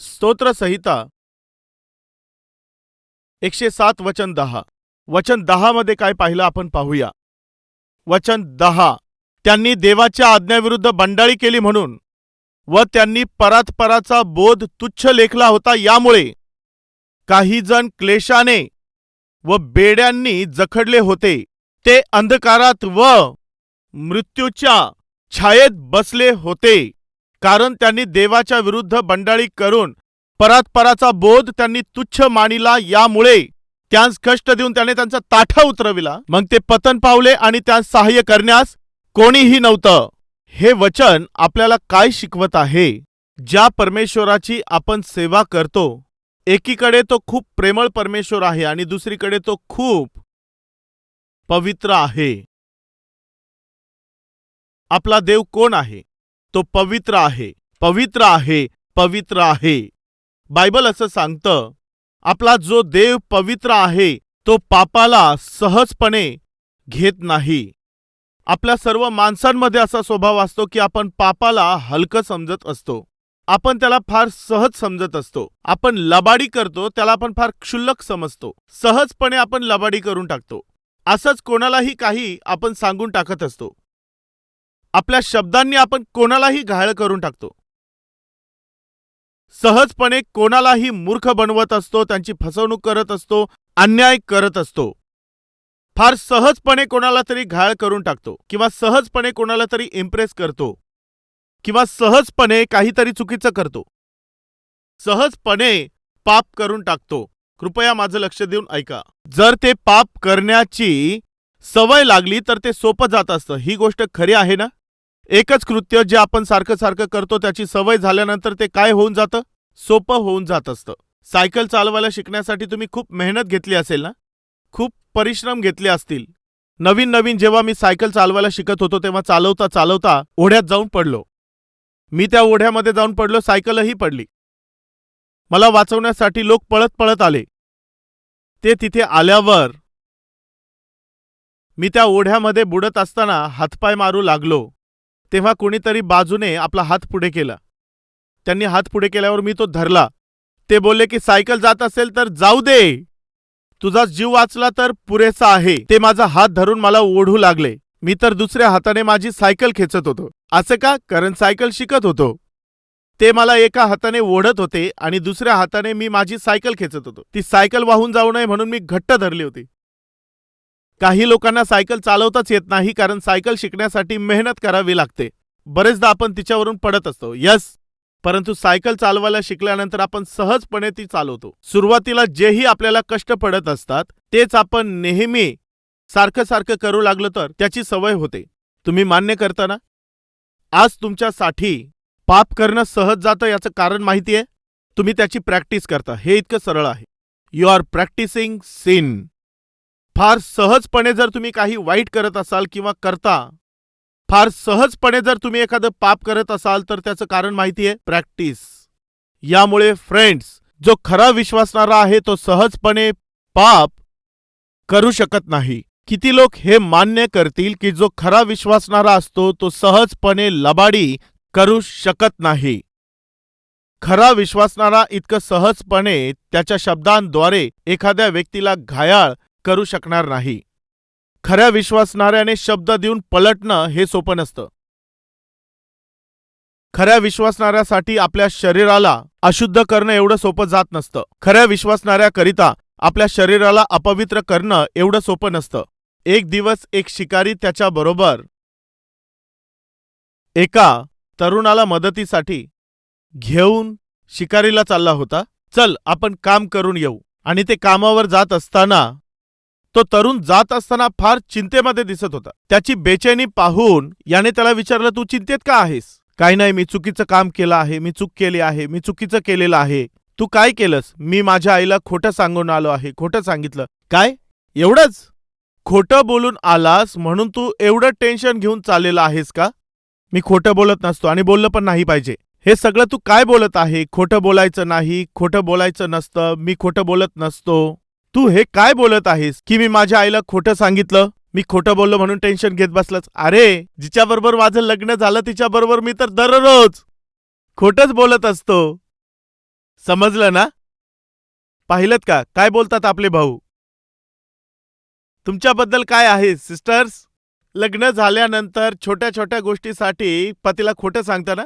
स्तोत्र संहिता एकशे सात वचन दहा. वचन दहामध्ये काय पाहिलं आपण पाहूया. वचन दहा. त्यांनी देवाच्या आज्ञाविरुद्ध बंडाळी केली म्हणून व त्यांनी परात्पराचा बोध तुच्छ लेखला होता यामुळे काही जण क्लेशाने व बेड्यांनी जखडले होते. ते अंधकारात व मृत्यूच्या छायेत बसले होते. कारण त्यांनी देवाच्या विरुद्ध बंडाळी करून परात्पराचा बोध त्यांनी तुच्छ मानिला. यामुळे त्यांस कष्ट देऊन त्याने त्यांचा ताठा उतरविला. मग ते पतन पावले आणि त्यांस सहाय्य करण्यास कोणीही नव्हतं. हे वचन आपल्याला काय शिकवत आहे? ज्या परमेश्वराची आपण सेवा करतो एकीकडे तो खूप प्रेमळ परमेश्वर आहे आणि दुसरीकडे तो खूप पवित्र आहे. आपला देव कोण आहे? तो पवित्र आहे. पवित्र आहे पवित्र आहे. बायबल असं सांगतं आपला जो देव पवित्र आहे तो पापाला सहजपणे घेत नाही. आपल्या सर्व माणसांमध्ये असा स्वभाव असतो की आपण पापाला हलकं समजत असतो. आपण त्याला फार सहज समजत असतो. आपण लबाडी करतो त्याला आपण फार क्षुल्लक समजतो. सहजपणे आपण लबाडी करून टाकतो. असंच कोणालाही काही आपण सांगून टाकत असतो. आपल्या शब्दांनी आपण कोणालाही घायल करून टाकतो. सहजपणे कोणालाही मूर्ख बनवत असतो त्यांची फसवणूक करत असतो अन्याय करत असतो. फार सहजपणे कोणाला तरी घायल करून टाकतो किंवा सहजपणे कोणाला तरी इम्प्रेस करतो किंवा सहजपणे काहीतरी चुकीचं करतो. सहजपणे पाप करून टाकतो. कृपया माझं लक्ष देऊन ऐका. जर ते पाप करण्याची सवय लागली तर ते सोपं जात असतं. ही गोष्ट खरी आहे ना? एकच कृत्य जे आपण सारखं सारखं करतो त्याची सवय झाल्यानंतर ते काय होऊन जातं? सोपं होऊन जात असतं. सायकल चालवायला शिकण्यासाठी तुम्ही खूप मेहनत घेतली असेल ना? खूप परिश्रम घेतले असतील. नवीन नवीन जेव्हा मी सायकल चालवायला शिकत होतो तेव्हा चालवता चालवता ओढ्यात जाऊन पडलो. मी त्या ओढ्यामध्ये जाऊन पडलो सायकलही पडली. मला वाचवण्यासाठी लोक पळत पळत आले. ते तिथे आल्यावर मी त्या ओढ्यामध्ये बुडत असताना हातपाय मारू लागलो. तेव्हा कुणीतरी बाजूने आपला हात पुढे केला. त्यांनी हात पुढे केल्यावर मी तो धरला. ते बोलले की सायकल जात असेल तर जाऊ दे. तुझा जीव वाचला तर पुरेसा आहे. ते माझा हात धरून मला ओढू लागले. मी तर दुसऱ्या हाताने माझी सायकल खेचत होतो. असं का? कारण सायकल शिकत होतो. ते मला एका हाताने ओढत होते आणि दुसऱ्या हाताने मी माझी सायकल खेचत होतो. ती सायकल वाहून जाऊ नये म्हणून मी घट्ट धरली होती. काही लोकांना सायकल चालवताच येत नाही कारण सायकल शिकण्यासाठी मेहनत करावी लागते. बरेचदा आपण तिच्यावरून पडत असतो. यस परंतु सायकल चालवायला शिकल्यानंतर आपण सहजपणे ती चालवतो. सुरुवातीला जेही आपल्याला कष्ट पडत असतात तेच आपण नेहमी सारखं सारखं करू लागलो तर त्याची सवय होते. तुम्ही मान्य करता ना? आज तुमच्यासाठी पाप करणं सहज जातं याचं कारण माहिती आहे तुम्ही त्याची प्रॅक्टिस करता. हे इतकं सरळ आहे. यू आर प्रॅक्टिसिंग सिन फार सहजपणे जर तुम्ही काही वाईट करत असाल किंवा करता फार सहजपणे जर तुम्ही एखादं पाप करत असाल तर त्याचं कारण माहिती आहे प्रॅक्टिस. यामुळे फ्रेंड्स जो खरा विश्वासणारा आहे तो सहजपणे पाप करू शकत नाही. किती लोक हे मान्य करतील की जो खरा विश्वासणारा असतो तो सहजपणे लबाडी करू शकत नाही. खरा विश्वासणारा इतकं सहजपणे त्याच्या शब्दांद्वारे एखाद्या व्यक्तीला घायाळ करू शकणार नाही. खऱ्या विश्वासणाऱ्याने शब्द देऊन पलटणं हे सोपं नसतं. खऱ्या विश्वासणाऱ्यासाठी आपल्या शरीराला अशुद्ध करणं एवढं सोपं जात नसतं. खऱ्या विश्वासणाऱ्याकरिता आपल्या शरीराला अपवित्र करणं एवढं सोपं नसतं. एक दिवस एक शिकारी त्याच्या बरोबर एका तरुणाला मदतीसाठी घेऊन शिकारीला चालला होता. चल आपण काम करून येऊ. आणि ते कामावर जात असताना तो तरुण जात असताना फार चिंतेमध्ये दिसत होता. त्याची बेचैनी पाहून याने त्याला विचारलं तू चिंतेत का आहेस? काही नाही मी चुकीचं काम केलं आहे मी चूक केली आहे मी चुकीचं केलेलं आहे. तू काय केलंस? मी माझ्या आईला खोटं सांगून आलो आहे खोटं सांगितलं. काय? एवढंच? खोटं बोलून आलास म्हणून तू एवढं टेन्शन घेऊन चाललेला आहेस का? मी खोटं बोलत नसतो आणि बोललं पण नाही पाहिजे. हे सगळं तू काय बोलत आहे? खोटं बोलायचं नाही खोटं बोलायचं नसतं मी खोटं बोलत नसतो. तू हे काय बोलत आहेस? की मी माझ्या आईला खोटं सांगितलं? मी खोटं बोललो म्हणून टेन्शन घेत बसलाच अरे जिच्याबरोबर माझं लग्न झालं तिच्याबरोबर मी तर दररोज खोटच बोलत असतो. समजलं ना? पाहिलं का? काय बोलतात आपले भाऊ? तुमच्याबद्दल काय आहे सिस्टर्स? लग्न झाल्यानंतर छोट्या छोट्या गोष्टीसाठी पतीला खोटं सांगता ना?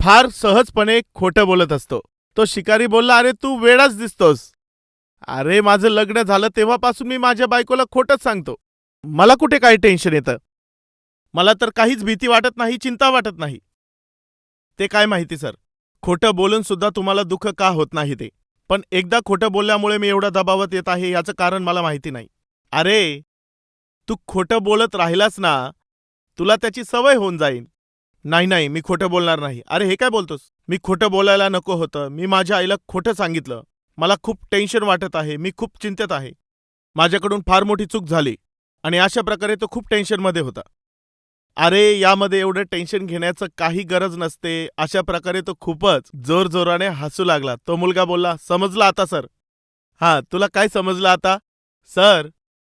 फार सहजपणे खोटं बोलत असतो. तो शिकारी बोलला अरे तू वेडाच दिसतोस. अरे माझं लग्न झालं तेव्हापासून मी माझ्या बायकोला खोटंच सांगतो. मला कुठे काही टेन्शन येतं? मला तर काहीच भीती वाटत नाही चिंता वाटत नाही. ते काय माहिती सर? खोटं बोलून सुद्धा तुम्हाला दुःख का होत नाही ते? पण एकदा खोटं बोलल्यामुळे मी एवढा दबावात येत आहे याचं कारण मला माहिती नाही. अरे तू खोटं बोलत राहिलास ना तुला त्याची सवय होऊन जाईल. नाही नाही मी खोटं बोलणार नाही. अरे हे काय बोलतोस? मी खोटं बोलायला नको होतं. मी माझ्या आईला खोटं सांगितलं. मला खूप टेन्शन वाटत आहे मी खूप चिंतेत आहे. माझ्याकडून फार मोठी चूक झाली आणि अशा प्रकारे तो खूप टेन्शनमध्ये होता. अरे यामध्ये एवढं टेन्शन घेण्याचं काही गरज नसते अशा प्रकारे तो खूपच जोरजोराने हसू लागला. तो मुलगा बोलला समजलं आता सर. हां तुला काय समजलं आता? सर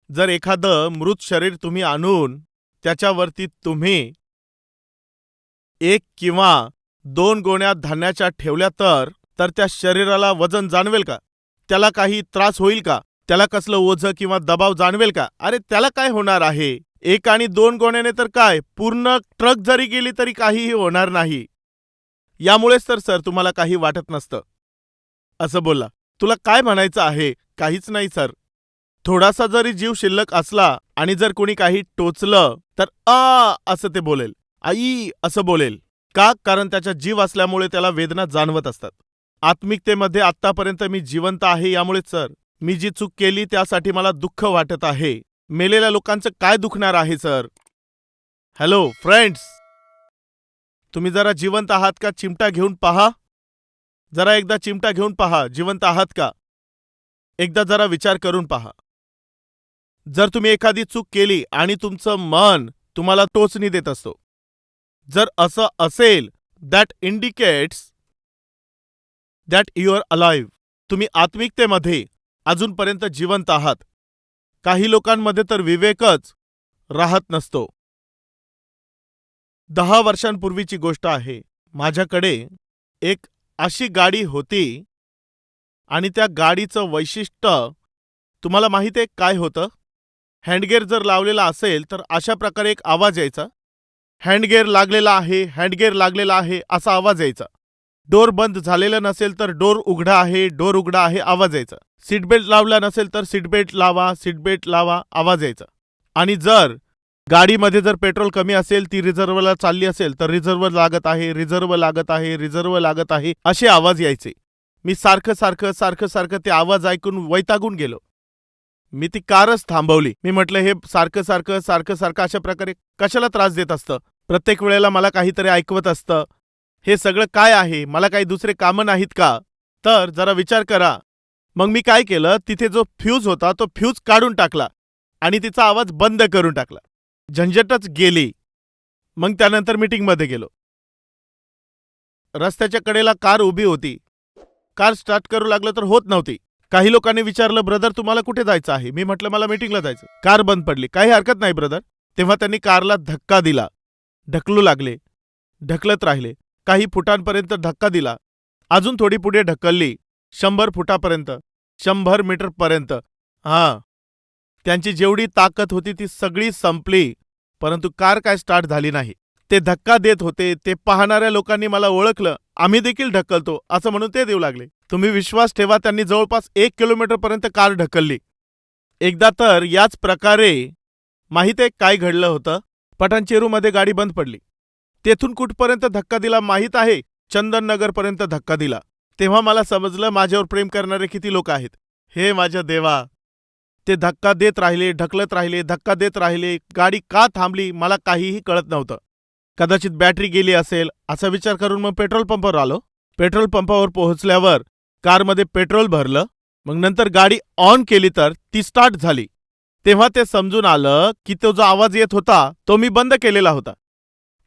जर एखादं मृत शरीर तुम्ही आणून त्याच्यावरती तुम्ही एक किंवा दोन गोण्या धान्याच्या ठेवल्या तर तर त्या शरीराला वजन जाणवेल का? त्याला काही त्रास होईल का? त्याला कसलं ओझं किंवा दबाव जाणवेल का? अरे त्याला काय होणार आहे? एक आणि दोन गोण्याने तर काय? पूर्ण ट्रक जरी गेली तरी काहीही होणार नाही. यामुळेच तर सर तुम्हाला काही वाटत नसतं. असं बोलला तुला काय म्हणायचं आहे? काहीच नाही सर. थोडासा जरी जीव शिल्लक असला आणि जर कोणी काही टोचलं तर आ असं ते बोलेल. आई असं बोलेल. का? कारण त्याचा जीव असल्यामुळे त्याला वेदना जाणवत असतात. आत्मिकतेमध्ये आत्तापर्यंत मी जिवंत आहे यामुळेच सर मी जी चूक केली त्यासाठी मला दुःख वाटत आहे. मेलेल्या लोकांचं काय दुखणार आहे सर? हॅलो फ्रेंड्स तुम्ही जरा जिवंत आहात का? चिमटा घेऊन पहा. जरा एकदा चिमटा घेऊन पहा. जिवंत आहात का? एकदा जरा विचार करून पहा. जर तुम्ही एखादी चूक केली आणि तुमचं मन तुम्हाला टोचणी देत असतो जर असं असेल that indicates that you are alive. तुम्ही आत्मिकतेमध्ये अजूनपर्यंत जिवंत आहात. काही लोकांमध्ये तर विवेकच राहत नसतो. दहा वर्षांपूर्वीची गोष्ट आहे. माझ्याकडे एक अशी गाडी होती आणि त्या गाडीचं वैशिष्ट्य तुम्हाला माहीत आहे काय होतं? हँडगेअर जर लावलेला असेल तर अशा प्रकारे एक आवाज यायचा. हँडगेअर लागलेला आहे हँडगेअर लागलेला आहे असा आवाज यायचा. डोर बंद झालेलं नसेल तर डोर उघडा आहे डोर उघडा आहे आवाज यायचा. सीट बेल्ट लावला नसेल तर सीट बेल्ट लावा सीटबेल्ट लावा आवाज यायचा. आणि जर गाडीमध्ये जर पेट्रोल कमी असेल ती रिझर्वला चालली असेल तर रिझर्व लागत आहे रिझर्व लागत आहे रिझर्व लागत आहे असे आवाज यायचे. मी सारखं सारखं सारखं सारखं ते आवाज ऐकून वैतागून गेलो. मी ती कारच थांबवली. मी म्हटलं हे सारखं सारखं सारखं सारखं अशा प्रकारे कशाला त्रास देत असतं? प्रत्येक वेळेला मला काहीतरी ऐकवत असतं. हे सगळं काय आहे? मला काही दुसरे कामं नाहीत का? तर जरा विचार करा. मग मी काय केलं? तिथे जो फ्यूज होता तो फ्यूज काढून टाकला आणि तिचा आवाज बंद करून टाकला. झंझटच गेली. मग त्यानंतर मीटिंगमध्ये गेलो. रस्त्याच्या कडेला कार उभी होती. कार स्टार्ट करू लागलं तर होत नव्हती. काही लोकांनी विचारलं ब्रदर तुम्हाला कुठे जायचं आहे? मी म्हटलं मला मीटिंगला जायचं कार बंद पडली. काही हरकत नाही ब्रदर. तेव्हा त्यांनी कारला धक्का दिला. ढकलू लागले. ढकलत राहिले. काही फुटांपर्यंत धक्का दिला. अजून थोडी पुढे ढकलली. शंभर फुटापर्यंत. शंभर मीटरपर्यंत हां. त्यांची जेवढी ताकद होती ती सगळी संपली. परंतु कार काय स्टार्ट झाली नाही. ते धक्का देत होते. ते पाहणाऱ्या लोकांनी मला ओळखलं. आम्ही देखील ढकलतो. असं म्हणून ते देऊ लागले. तुम्ही विश्वास ठेवा त्यांनी जवळपास एक किलोमीटरपर्यंत कार ढकलली. एकदा तर याच प्रकारे माहीत आहे काय घडलं होतं? पठाणचेरूमध्ये गाडी बंद पडली. तेथून कुठपर्यंत धक्का दिला माहीत आहे? चंदननगरपर्यंत धक्का दिला. तेव्हा मला समजलं माझ्यावर प्रेम करणारे किती लोक आहेत. हे माझ्या देवा! ते धक्का देत राहिले ढकलत राहिले धक्का देत राहिले गाडी का थांबली मला काहीही कळत नव्हतं. कदाचित बॅटरी गेली असेल असा विचार करून मग पेट्रोल पंपावर आलो. पेट्रोल पंपावर पोहोचल्यावर कारमध्ये पेट्रोल भरलं. मग नंतर गाडी ऑन केली तर ती स्टार्ट झाली. तेव्हा ते समजून आलं की तो जो आवाज येत होता तो मी बंद केलेला होता.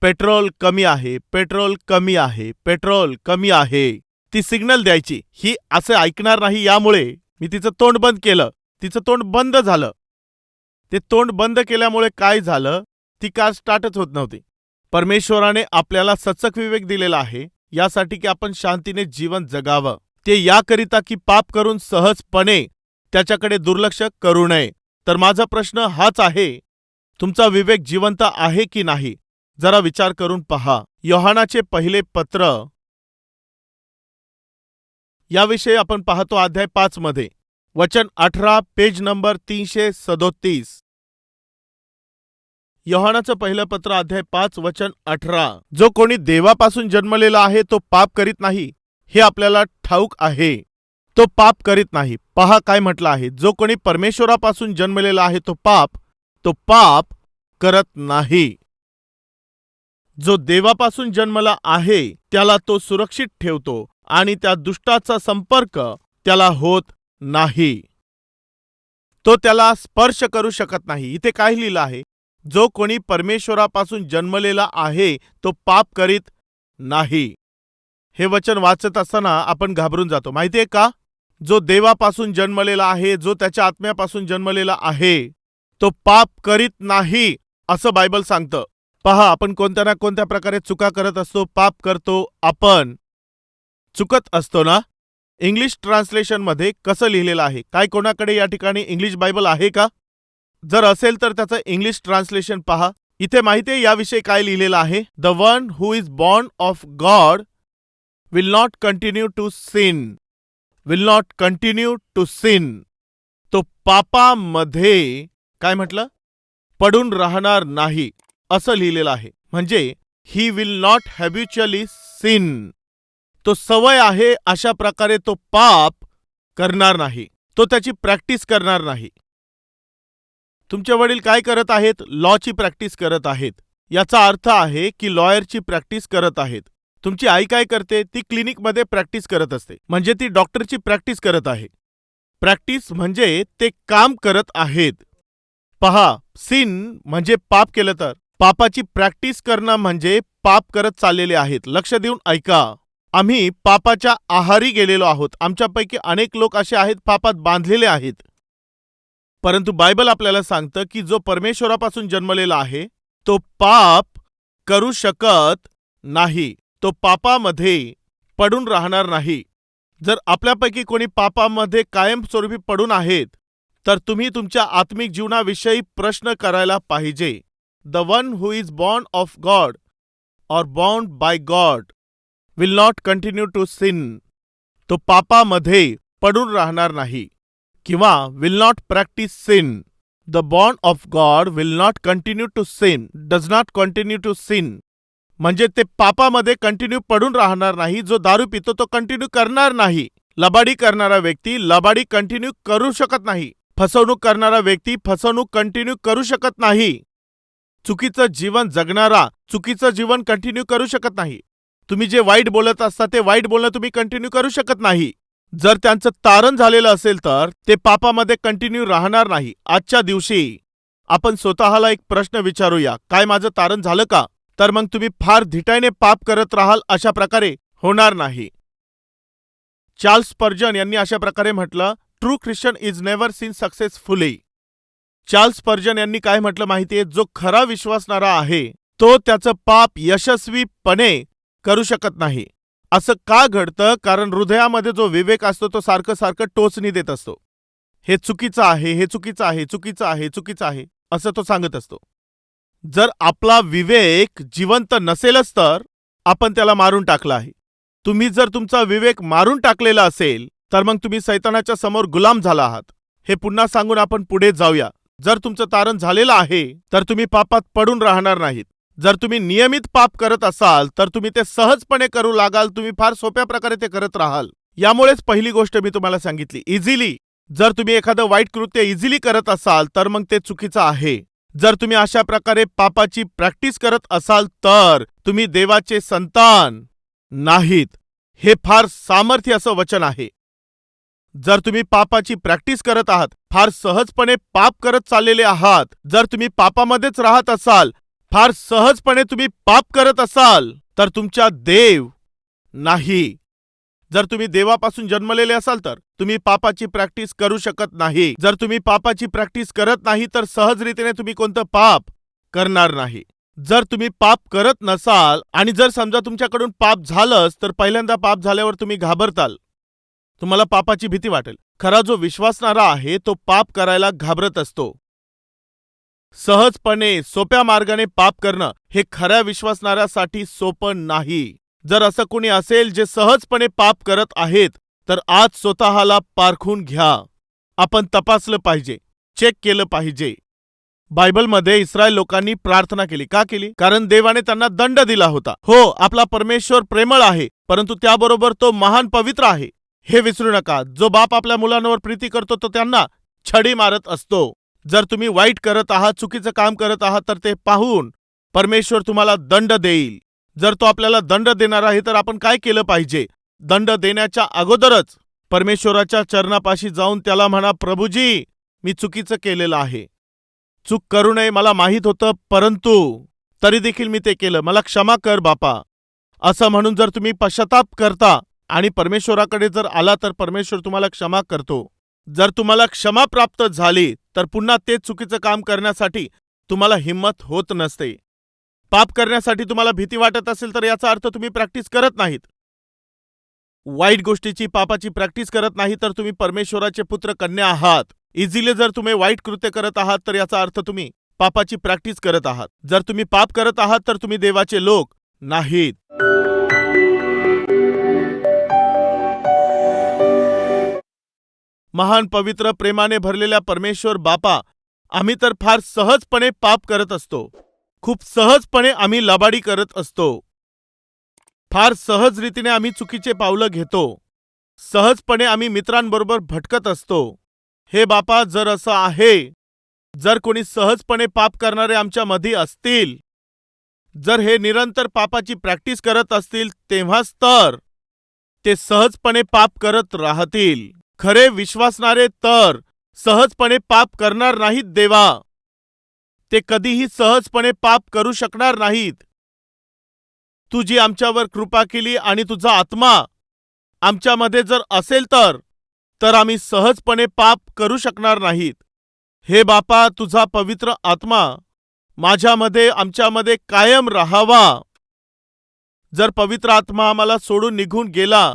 पेट्रोल कमी आहे पेट्रोल कमी आहे पेट्रोल कमी आहे. ती सिग्नल द्यायची. ही असं ऐकणार नाही यामुळे मी तिचं तोंड बंद केलं. तिचं तोंड बंद झालं. ते तोंड बंद केल्यामुळे काय झालं? ती कार स्टार्टच होत नव्हती. परमेश्वराने आपल्याला सचक विवेक दिलेला आहे. यासाठी की आपण शांतीने जीवन जगावं. ते याकरिता की पाप करून सहजपणे त्याच्याकडे दुर्लक्ष करू नये. तर माझा प्रश्न हाच आहे. तुमचा विवेक जिवंत आहे की नाही? जरा विचार करून पहा. योहानाचे पहिले पत्र याविषयी आपण पाहतो अध्याय पाच मध्ये. वचन अठरा पेज नंबर तीनशे सदोतीस. योहानाचं पहिलं पत्र अध्याय पाच वचन अठरा. जो कोणी देवापासून जन्मलेला आहे तो पाप करीत नाही हे आपल्याला ठाऊक आहे. तो पाप करीत नाही. पहा काय म्हटलं आहे. जो कोणी परमेश्वरापासून जन्मलेला आहे तो पाप तो पाप करत नाही. जो देवापासून जन्मला आहे त्याला तो सुरक्षित ठेवतो आणि त्या दुष्टाचा संपर्क त्याला होत नाही. तो त्याला स्पर्श करू शकत नाही. इथे काय लिहिलं आहे? जो कोणी परमेश्वरापासून जन्मलेला आहे तो पाप करीत नाही. हे वचन वाचत असताना आपण घाबरून जातो. माहितीये का? जो देवापासून जन्मलेला आहे जो त्याच्या आत्म्यापासून जन्मलेला आहे तो पाप करीत नाही असं बायबल सांगतं. पहा आपण कोणत्या ना कोणत्या प्रकारे चुका करत असतो पाप करतो आपण चुकत असतो ना? इंग्लिश ट्रान्सलेशनमध्ये कसं लिहिलेलं आहे? काय कोणाकडे या ठिकाणी इंग्लिश बायबल आहे का? जर असेल तर त्याचं इंग्लिश ट्रान्सलेशन पहा. इथे माहितीये याविषयी काय लिहिलेलं आहे? The one who is born of God will not continue to sin will not continue to sin तो पापामध्ये काय म्हटलं? पडून राहणार नाही. असं लिहिलेलं आहे. म्हणजे he will not habitually sin तो सवय आहे अशा प्रकारे तो पाप करणार नाही. तो त्याची प्रॅक्टिस करणार नाही. तुमचे वडील काय करत आहेत? लॉची प्रॅक्टिस करत आहेत. याचा अर्थ आहे की लॉयरची प्रॅक्टिस करत आहेत. तुमची आई काय करते? ती क्लिनिकमध्ये प्रॅक्टिस करत असते. म्हणजे ती डॉक्टरची प्रॅक्टिस करत आहे. प्रॅक्टिस म्हणजे ते काम करत आहेत. पहा सिन म्हणजे पाप केलं तर? पापाची प्रॅक्टिस करणं म्हणजे पाप करत चाललेले आहेत. लक्ष देऊन ऐका. आम्ही पापाच्या आहारी गेलेलो आहोत. आमच्यापैकी अनेक लोक असे आहेत पापात बांधलेले आहेत. परंतु बायबल आपल्याला सांगतं की जो परमेश्वरापासून जन्मलेला आहे तो पाप करू शकत नाही. तो पापामध्ये पडून राहणार नाही. जर आपल्यापैकी कोणी पापामध्ये कायमस्वरूपी पडून आहेत तर तुम्ही तुमच्या आत्मिक जीवनाविषयी प्रश्न करायला पाहिजे. The one who is born of God or born by God will not continue to sin. तो पापामध्ये पडून राहणार नाही किंवा will not practice sin. The born of God will not continue to sin, does not continue to sin. म्हणजे ते पापामध्ये continue पडून राहणार नाही, जो दारू पितो तो कंटिन्यू करणार नाही। लबाडी करणारा व्यक्ती लबाडी कंटिन्यू करू शकत नाही। फसवणूक करणारा व्यक्ती फसवणूक कंटिन्यू करू शकत नाही। चुकीचं जीवन जगणारा चुकीचं जीवन कंटिन्यू करू शकत नाही. तुम्ही जे वाईट बोलत असता ते वाईट बोलणं तुम्ही कंटिन्यू करू शकत नाही. जर त्यांचं तारण झालेलं असेल तर ते पापामध्ये कंटिन्यू राहणार नाही. आजच्या दिवशी आपण स्वतःला एक प्रश्न विचारूया. काय माझं तारण झालं का? तर मग तुम्ही फार धिटाईने पाप करत राहाल अशा प्रकारे होणार नाही. चार्ल्स पर्जन यांनी अशा प्रकारे म्हटलं true Christian is never seen successfully Charles Spurgeon यांनी काय म्हटलं माहितीये? जो खरा विश्वासणारा आहे तो त्याचं पाप यशस्वीपणे करू शकत नाही. असं का घडतं? कारण हृदयामध्ये जो विवेक असतो तो सारखं सारखं टोचणी देत असतो. हे चुकीचं आहे हे चुकीचं आहे चुकीचं आहे चुकीचं आहे असं तो सांगत असतो. जर आपला विवेक जिवंत नसेलच तर आपण त्याला मारून टाकला आहे. तुम्ही जर तुमचा विवेक मारून टाकलेला असेल तर मग तुम्ही सैतानाच्या समोर गुलाम झाला आहात. हे पुन्हा सांगून आपण पुढे जाऊया. जर तुमचं तारण झालेलं आहे तर तुम्ही पापात पडून राहणार नाहीत. जर तुम्ही नियमित पाप करत असाल तर तुम्ही ते सहजपणे करू लागाल. तुम्ही फार सोप्या प्रकारे ते करत राहाल. यामुळेच पहिली गोष्ट मी तुम्हाला सांगितली. इझिली जर तुम्ही एखादं वाईट कृत्य इझिली करत असाल तर मग ते चुकीचं आहे. जर तुम्ही अशा प्रकारे पापाची प्रॅक्टिस करत असाल तर तुम्ही देवाचे संतान नाहीत. हे फार सामर्थ्य असं वचन आहे. जर तुम्ही पापाची प्रॅक्टिस करत आहात फार सहजपणे पाप करत चाललेले आहात. जर तुम्ही पापामध्येच राहत असाल फार सहजपणे तुम्ही पाप करत असाल तर तुमच्या देव नाही. जर तुम्ही देवापासून जन्मलेले असाल तर तुम्ही पापाची प्रॅक्टिस करू शकत नाही. जर तुम्ही पापाची प्रॅक्टिस करत नाही तर सहजरीतीने तुम्ही कोणतं पाप करणार नाही. जर तुम्ही पाप करत नसाल आणि जर समजा तुमच्याकडून पाप झालंच तर पहिल्यांदा पाप झाल्यावर तुम्ही घाबरताल. तुम्हाला पापाची भीती वाटेल. खरा जो विश्वासणारा आहे तो पाप करायला घाबरत असतो. सहजपणे सोप्या मार्गाने पाप करणं हे खऱ्या विश्वासणाऱ्यासाठी सोपं नाही. जर असं कोणी असेल जे सहजपणे पाप करत आहेत तर आज स्वतःला पारखून घ्या. आपण तपासलं पाहिजे चेक केलं पाहिजे. बायबलमध्ये इस्रायल लोकांनी प्रार्थना केली. का केली? कारण देवाने त्यांना दंड दिला होता. हो आपला परमेश्वर प्रेमळ आहे परंतु त्याबरोबर तो महान पवित्र आहे. हे विसरू नका. जो बाप आपल्या मुलांवर प्रीती करतो तो त्यांना छडी मारत असतो. जर तुम्ही वाईट करत आहात चुकीचं काम करत आहात तर ते पाहून परमेश्वर तुम्हाला दंड देईल. जर तो आपल्याला दंड देणार आहे तर आपण काय केलं पाहिजे? दंड देण्याच्या अगोदरच परमेश्वराच्या चरणापाशी जाऊन त्याला म्हणा प्रभूजी मी चुकीचं केलेलं आहे. चूक करू नये मला माहीत होतं परंतु तरी देखील मी ते केलं. मला क्षमा कर बापा. असं म्हणून जर तुम्ही पश्चाताप करता आणि परमेश्वराकडे जर आला तर परमेश्वर तुम्हाला क्षमा करतो. जर तुम्हाला क्षमा प्राप्त झाली तर पुन्हा तेच चुकीचं काम करण्यासाठी तुम्हाला हिंमत होत नसते. पाप करण्यासाठी तुम्हाला भीती वाटत असेल तर याचा अर्थ तुम्ही प्रॅक्टिस करत नाहीत. वाईट गोष्टीची पापाची प्रॅक्टिस करत नाही तर तुम्ही परमेश्वराचे पुत्र कन्या आहात. इझिली जर तुम्ही वाईट कृत्य करत आहात तर याचा अर्थ तुम्ही पापाची प्रॅक्टिस करत आहात. जर तुम्ही पाप करत आहात तर तुम्ही देवाचे लोक नाहीत. महान पवित्र प्रेमाने भरलेल्या परमेश्वर बापा आम्ही तर फार सहजपणे पाप करत असतो. खूप सहजपणे आम्ही लबाडी करत असतो. फार सहज रीतीने आम्ही चुकीचे पावलं घेतो. सहजपणे आम्ही मित्रांबरोबर भटकत असतो. हे बापा जर असं आहे जर कोणी सहजपणे पाप करणारे आमच्या मधी असतील जर हे निरंतर पापाची प्रॅक्टिस करत असतील तेव्हाच तर ते सहजपणे पाप करत राहतील. खरे विश्वासणारे तर सहजपणे पाप करणार नाहीत देवा. ते कधीही सहजपणे पाप करू शकणार नाहीत. तू जी आमच्यावर कृपा केली आणि तुझा आत्मा आमच्यामध्ये जर असेल तर तर आम्ही सहजपणे पाप करू शकणार नाहीत. हे बापा तुझा पवित्र आत्मा माझ्यामध्ये आमच्यामध्ये कायम राहावा. जर पवित्र आत्मा आम्हाला सोडून निघून गेला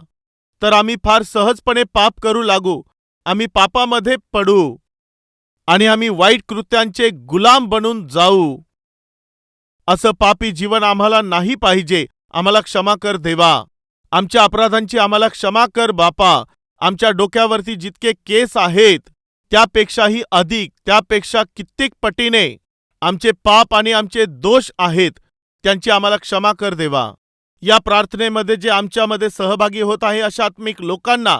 तर आम्ही फार सहजपणे पाप करू लागू. आम्ही पापामध्ये पडू. आणि आम्ही वाईट कृत्यांचे गुलाम बनून जाऊ. असं पापी जीवन आम्हाला नाही पाहिजे. आम्हाला क्षमा कर देवा. आमच्या अपराधांची आम्हाला क्षमा कर बापा. आमच्या डोक्यावरती जितके केस आहेत त्यापेक्षाही अधिक त्यापेक्षा कित्येक पटीने. आमचे पाप आणि आमचे दोष आहेत त्यांची आम्हाला क्षमा कर देवा. या प्रार्थनेमध्ये जे आमच्यामध्ये सहभागी होत आहे अशा आत्मिक लोकांना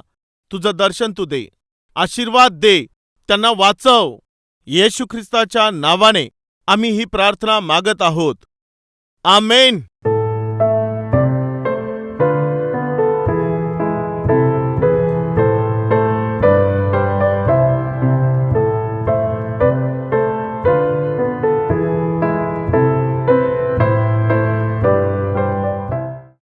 तुझं दर्शन तू दे आशीर्वाद दे त्यांना वाचव. येशू ख्रिस्ताच्या नावाने आम्ही ही प्रार्थना मागत आहोत. आमेन.